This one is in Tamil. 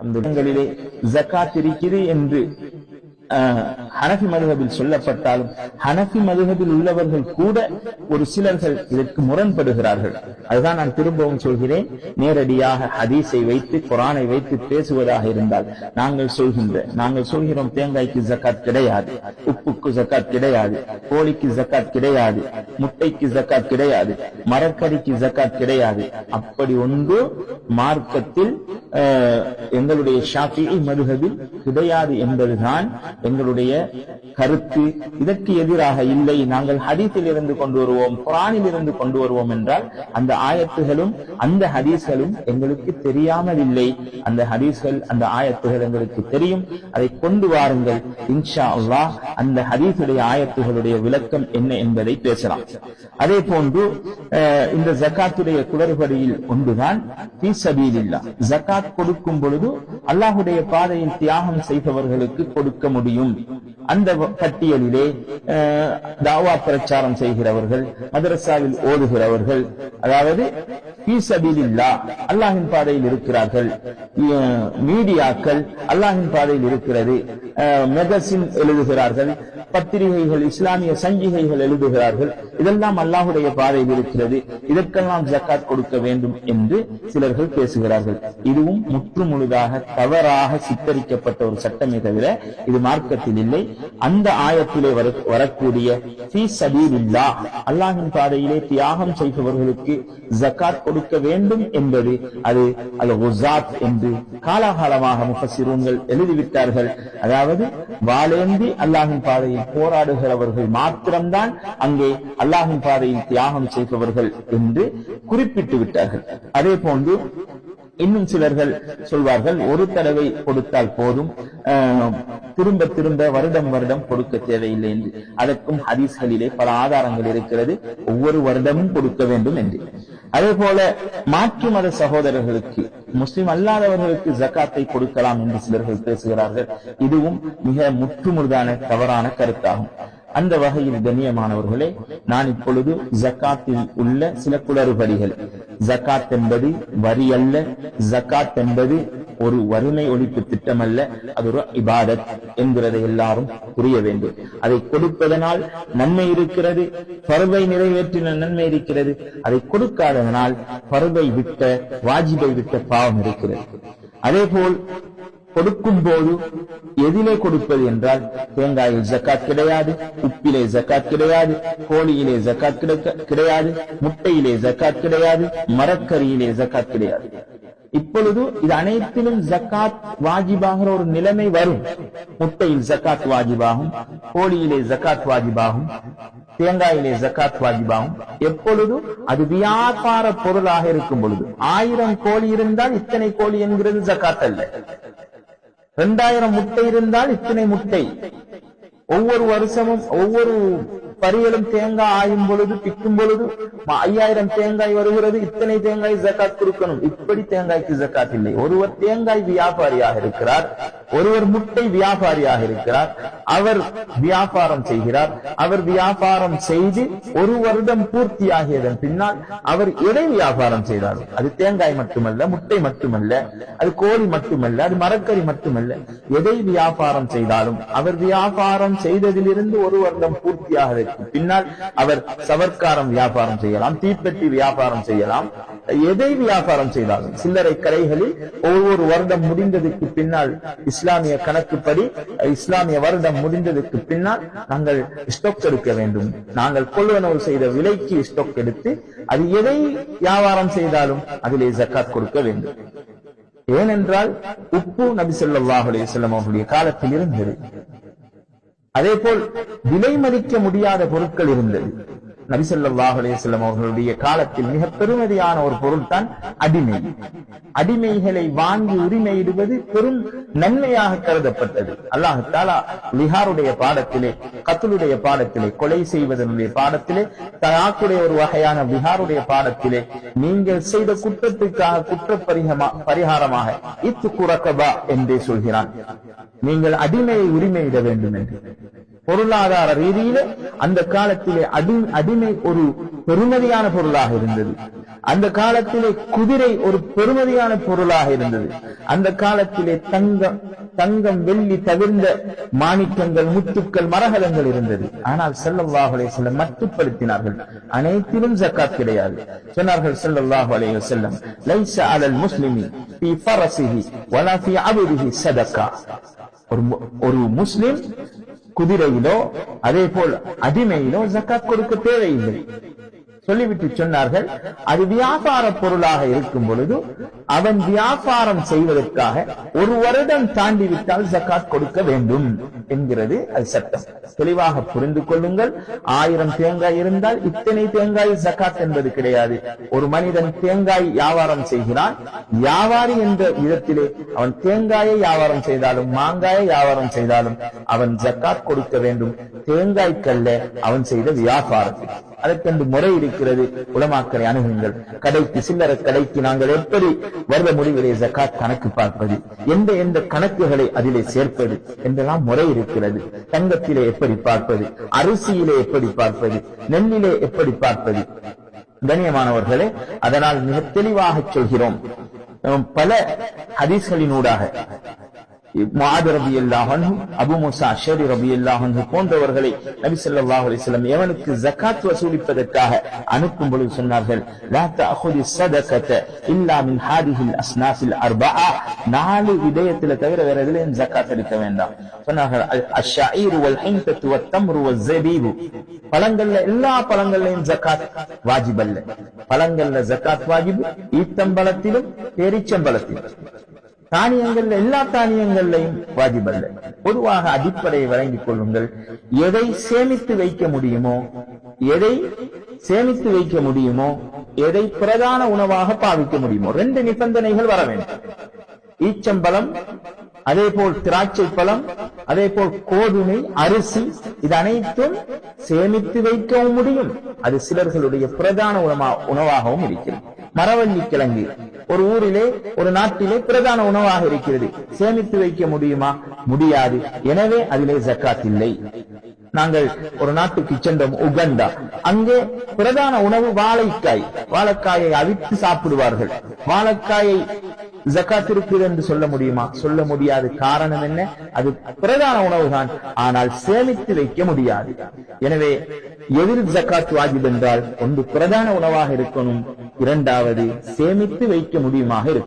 அந்த இடங்களிலே ஜக்காத் இருக்கிறது என்று ஹனஃபி மதுகபில் சொல்லப்பட்டாலும் ஹனஃபி மதுகபில் உள்ளவர்கள் கூட ஒரு சிலர்கள் இதற்கு முரண்படுகிறார்கள். அதுதான் நான் திரும்பவும் சொல்கிறேன். நேரடியாக ஹதீஸை வைத்து குரானை வைத்து பேசுவதாக இருந்தால் நாங்கள் சொல்கின்ற நாங்கள் சொல்கிறோம் தேங்காய்க்கு ஜக்காத் கிடையாது உப்புக்கு ஜக்காத் கிடையாது கோழிக்கு ஜக்காத் கிடையாது முட்டைக்கு ஜக்காத் கிடையாது மரக்கறிக்கு ஜக்காத் கிடையாது. அப்படி ஒன்று மார்க்கத்தில் எங்களுடைய ஷாஃபி மதுஹபில் கிடையாது என்பதுதான் எங்களுடைய கருத்து. இதற்கு எதிராக இல்லை. நாங்கள் ஹதீஸில் இருந்து கொண்டு வருவோம் குரானில் இருந்து கொண்டு வருவோம் என்றால் அந்த ஆயத்துகளும் அந்த ஹதீஸ்களும் எங்களுக்கு தெரியாமல் இல்லை. அந்த ஹதீஸ்கள் அந்த ஆயத்துகள் எங்களுக்கு தெரியும். அதை கொண்டு வாருங்கள். இன்ஷா அல்லாஹ் அந்த ஹதீஸுடைய ஆயத்துகளுடைய விளக்கம் என்ன என்பதை பேசலாம். அதே போன்று இந்த ஜக்காத்துடைய குளறுபடியில் ஒன்றுதான் ஃபீ சபீலில்லாஹ். ஜக்காத் கொடுக்கும் பொழுது அல்லாஹுடைய பாதையில் தியாகம் செய்பவர்களுக்கு கொடுக்க முடியும். அந்த பட்டியலிலே தாவா பிரச்சாரம் செய்கிறவர்கள் மதரசாவில் ஓடுகிறவர்கள் அதாவது அல்லாஹின் பாதையில் இருக்கிறார்கள். மீடியாக்கள் அல்லாஹின் பாதையில் இருக்கிறது. மெகசின் எழுதுகிறார்கள். பத்திரிகைகள் இஸ்லாமிய சஞ்சிகைகள் எழுதுகிறார்கள். இதெல்லாம் அல்லாஹுடைய பாதையில் இருக்கிறது. இதற்கெல்லாம் ஜக்காத் கொடுக்க வேண்டும் என்று சிலர்கள் பேசுகிறார்கள். இதுவும் முற்றுமுழுதாக தவறாக சித்தரிக்கப்பட்ட ஒரு சட்டமே தவிர இது மார்க்கத்தில் இல்லை. அந்த ஆயத்திலே வர- வரக்கூடிய அல்லாஹின் பாதையிலே தியாகம் செய்பவர்களுக்கு ஜக்காத் கொடுக்க வேண்டும் என்பது அது அல் குசாத் என்று காலாகாலமாக முஃபசிரூன்கள் எழுதிவிட்டார்கள். அதாவது வாழேந்தி அல்லாஹின் பாதையில் போராடுகிறவர்கள் மாத்திரம்தான் அங்கே அல்லாஹின் பாதையில் தியாகம் செய்பவர்கள் என்று குறிப்பிட்டு விட்டார்கள். அதே போன்று இன்னும் சிலர்கள் சொல்வார்கள் ஒரு தடவை கொடுத்தால் போதும். திரும்ப திரும்ப வருடம் வருடம் கொடுக்க தேவையில்லை என்று. அதற்கும் ஹதீஸ்களிலே பல ஆதாரங்கள் இருக்கிறது. ஒவ்வொரு வருடமும் கொடுக்க வேண்டும் என்று. அதே போல மாற்று மத சகோதரர்களுக்கு முஸ்லிம் அல்லாதவர்களுக்கு ஜக்காத்தை கொடுக்கலாம் என்று சிலர்கள் பேசுகிறார்கள். இதுவும் மிக முற்றுமுழுதான தவறான கருத்தாகும். அந்த வகையில் கண்ணியமானவர்களே நான் இப்பொழுது ஜக்காத்தில் உள்ள சில குளறுபடிகள் ஜக்காத் என்பது வரி அல்ல ஜக்காத் என்பது ஒரு வறுமை ஒழிப்பு திட்டம் அல்ல அது ஒரு இபாதத் என்கிறதை எல்லாரும் புரிய வேண்டும். அதை கொடுப்பதனால் நன்மை இருக்கிறது பருவை நிறைவேற்றின நன்மை இருக்கிறது. அதை கொடுக்காததனால் பருவை விட்ட வாஜிபை விட்ட பாவம் இருக்கிறது. அதே போல் கொடுக்கும் போது எதிலே கொடுப்பது என்றால் தேங்காயில் ஜக்காத் கிடையாது உப்பிலே ஜக்காத் கிடையாது கோழியிலே ஜக்காத் கிடைக்க- கிடையாது முட்டையிலே ஜக்காத் கிடையாது மரக்கறியிலே ஜக்காத் கிடையாது. இப்பொழுது இது அனைத்திலும் ஜக்காத் வாஜிபாகிற ஒரு நிலைமை வரும். முட்டையில் ஜக்காத் வாஜிபாகும் கோழியிலே ஜக்காத் வாஜிபாகும் தேங்காயிலே ஜக்காத் வாஜிபாகும். எப்பொழுது? அது வியாபார பொருளாக இருக்கும் பொழுது. ஆயிரம் கோழி இருந்தால் இத்தனை கோழி என்கிறது ஜக்காத் அல்ல. இரண்டாயிரம் முட்டை இருந்தால் இத்தனை முட்டை. ஒவ்வொரு வருஷமும் ஒவ்வொரு பரியலும் தேங்காய் ஆயும் பொழுது பிக்கும் பொழுது ஐயாயிரம் தேங்காய் வருகிறது இத்தனை தேங்காய் ஜக்காத் கொடுக்கணும். இப்படி தேங்காய்க்கு ஜக்காத் இல்லை. ஒருவர் தேங்காய் வியாபாரியாக இருக்கிறார் ஒருவர் முட்டை வியாபாரியாக இருக்கிறார் அவர் வியாபாரம் செய்கிறார் அவர் வியாபாரம் செய்து ஒரு வருடம் பூர்த்தியாகியதன் பின்னால் அவர் எடை வியாபாரம் செய்தார்? அது தேங்காய் மட்டுமல்ல முட்டை மட்டுமல்ல அது கோழி மட்டுமல்ல அது மரக்கறி மட்டுமல்ல. எதை வியாபாரம் செய்தாலும் அவர் வியாபாரம் செய்ததிலிருந்து ஒரு வருடம் பூர்த்தியாக பின்னால் அவர் சவர்க்காரம் வியாபாரம் செய்யலாம் தீப்பெட்டி வியாபாரம் செய்யலாம். எதை வியாபாரம் செய்தாலும் சில்லறை கடைகளில் ஒவ்வொரு வருடம் முடிந்ததுக்கு பின்னால் இஸ்லாமிய கணக்குப்படி இஸ்லாமிய வருடம் முடிந்ததுக்கு பின்னால் நாங்கள் ஸ்டொக் எடுக்க வேண்டும். நாங்கள் கொள்வனவு செய்த விலைக்கு ஸ்டொக் எடுத்து அது எதை வியாபாரம் செய்தாலும் அதிலே ஜக்காத் கொடுக்க வேண்டும். ஏனென்றால் உப்பு நபி ஸல்லல்லாஹு அலைஹி அவர்களுடைய காலத்தில் இருந்தது அதே போல் விலை மதிக்க முடியாத பொருட்கள் இருந்தது. நபி ஸல்லல்லாஹு அவர்களுடைய காலத்தில் மிக பெருமதியான ஒரு பொருள் தான் அடிமை. அடிமைகளை வாங்கி உரிமையிடுவது பெரும் நன்மையாக கருதப்பட்டது. அல்லாஹ் தாலா லிஹாருடைய பாடத்திலே கத்துலுடைய பாடத்திலே கொலை செய்வதனுடைய பாடத்திலே தலாக்குடைய ஒரு வகையான பிஹாருடைய பாடத்திலே நீங்கள் செய்த குற்றத்துக்காக குற்ற பரிகமா- பரிகாரமாக இத்து குரக்கபா என்றே சொல்கிறான். நீங்கள் அடிமையை உரிமையிட வேண்டும் என்று பொருளாதார ரீதியிலே அந்த காலத்திலே அடி அடிமை ஒரு பெருமதியான பொருளாக இருந்தது. அந்த காலத்திலே குதிரை ஒரு பெருமதியான பொருளாக இருந்தது. அந்த காலத்திலே தங்கம் தங்கம் வெள்ளி தவிர்ந்த மாணிக்கங்கள் முத்துக்கள் மரகதங்கள் இருந்தது. ஆனால் ஸல்லல்லாஹு அலைஹி மட்டுப்படுத்தினார்கள். அனைத்திலும் ஜக்காத் கிடையாது. சொன்னார்கள் ஸல்லல்லாஹு அலைஹி வஸல்லம் அலல் முஸ்லிமி பி ஃபரஸிஹி வலா ஃபீ அபதிஹி ஒரு ஒரு முஸ்லிம் குதிரையிலோ அதே போல் அடிமையிலோ ஜக்காத் கொடுக்க தேவையில்லை. சொல்லிவிட்டு சொன்னார்கள் அது வியாபார பொருளாக இருக்கும் பொழுது அவன் வியாபாரம் செய்வதற்காக ஒரு வருடம் தாண்டி விட்டால் ஜக்காத் கொடுக்க வேண்டும் என்கிறது அது சட்டம். தெளிவாக புரிந்து கொள்ளுங்கள். ஆயிரம் தேங்காய் இருந்தால் இத்தனை தேங்காய் ஜக்காத் என்பது கிடையாது. ஒரு மனிதன் தேங்காய் வியாபாரம் செய்கிறான் வியாபாரி என்ற விதத்திலே அவன் தேங்காயை வியாபாரம் செய்தாலும் மாங்காயை வியாபாரம் செய்தாலும் அவன் ஜக்காத் கொடுக்க வேண்டும். தேங்காய்க்கல்ல அவன் செய்த வியாபாரத்தில் அதற்கென்று முறை இருக்கிறது. உலமாக்களை அணுகுங்கள். கடைக்கு சில்லற கடைக்கு நாங்கள் எப்படி வருட முடிவிலே ஜக்காத் கணக்கு பார்ப்பது? எந்த எந்த கணக்குகளை அதிலே சேர்ப்பது? என்றெல்லாம் முறை இருக்கிறது. தங்கத்திலே எப்படி பார்ப்பது? அரிசியிலே எப்படி பார்ப்பது? நெல்லிலே எப்படி பார்ப்பது? கண்ணியமானவர்களே அதனால் மிக தெளிவாக சொல்கிறோம். பல ஹதீஸ்களினூடாக. معاذ رضي الله عنه ابو موسى الشري رضي الله عنه كون دورغلي نبي صلى الله عليه وسلم يمنك زكاة وسولي فدكاها أنكم بلو سنرهل لا تأخذ الصدقة إلا من هذه الأصناف الأربعة نالي هداية لتغير ورغلين زكاة لتوين دا فنرهل الشعير والحنفة والتمر والزبيب فلنغل إلا فلنغل زكاة واجب اللي فلنغل زكاة واجب إيتم بلتلو تيريتم بلتلو தானியங்கள்ல எல்லா தானியங்கள்லையும் வாஜிபல்ல. பொதுவாக அடிப்படையை வழங்கிக் கொள்ளுங்கள். எதை சேமித்து வைக்க முடியுமோ எதை சேமித்து வைக்க முடியுமோ எதை பிரதான உணவாக பாவிக்க முடியுமோ ரெண்டு நிபந்தனைகள் வர வேண்டும். ஈச்சம்பழம் அதே போல் திராட்சை பழம் அதே போல் கோதுமை அரிசி இது அனைத்தும் சேமித்து வைக்கவும் முடியும். அது சிலர்களுடைய பிரதான உணவா உணவாகவும் இருக்கிறது மரவள்ளி கிழங்கு ஒரு ஊரிலே ஒரு நாட்டிலே பிரதான உணவாக இருக்கிறது. சேமித்து வைக்க முடியுமா? முடியாது. எனவே அதிலே ஜக்காத் இல்லை. நாங்கள் ஒரு நாட்டுக்கு சென்றோம் உகண்டா அங்கே பிரதான உணவு வாழைக்காய் வாழைக்காயை அவித்து சாப்பிடுவார்கள். வாழைக்காயை ஜக்காத் இருக்கிறது என்று சொல்ல முடியுமா? சொல்ல முடியாது காரணம் என்ன? அது பிரதான உணவுதான். ஆனால் சேமித்து வைக்க முடியாது. எனவே எதிர் ஜக்காத் வாஜிப் என்றால் ஒன்று பிரதான உணவாக இருக்கணும். இரண்டாவது சேமித்து வைக்க முடியுமாக இருக்கும்